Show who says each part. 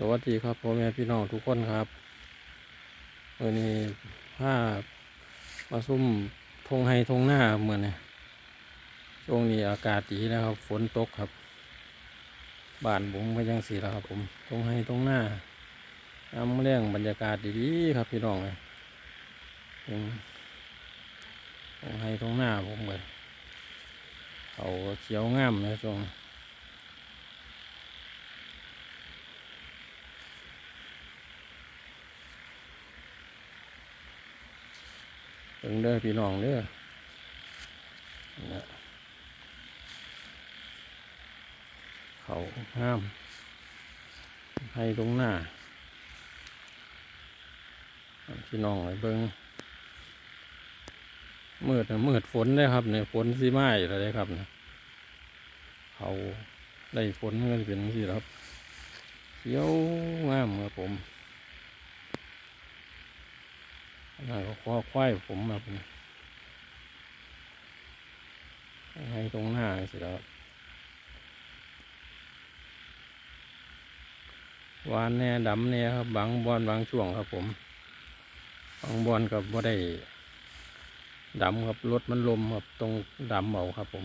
Speaker 1: สวัสดีครับพ่อแม่พี่น้องทุกคนครับวันนี้ผ้ามาซุ่มทงไฮทงหน้าเหมือนเนี่ยช่วงนี้อากาศดีนะครับ ฝนตกครับบ้านบุ้งไปยังสีแล้วครับ ผมทงไฮทงหน้าน้ำเรื่องบรรยากาศดีๆครับพี่น้องเลยทงไฮทงหน้าผมเลยเขาเขียวงามเลยช่วง บิ่งเด้อพี่น้องเด้อนะเขาห้ามให้ตรงหน้าพี่น้องไปเบิ่งมืดนะมืดฝนได้ครับเนี่ยฝนสีไม้อะไรได้ครับเนี่ยเขาได้ฝนมันก็เป็นสีครับเขียวงามครับผม น่าก็ คว้าควายผมมาผมให้ตรงหน้าสิแล้วครับวานแน่ดำแน่ครับบางบอนบางช่วงครับผมบางบอนกับว่าได้ดำครับรถมันลมครับตรงดำเอาครับผม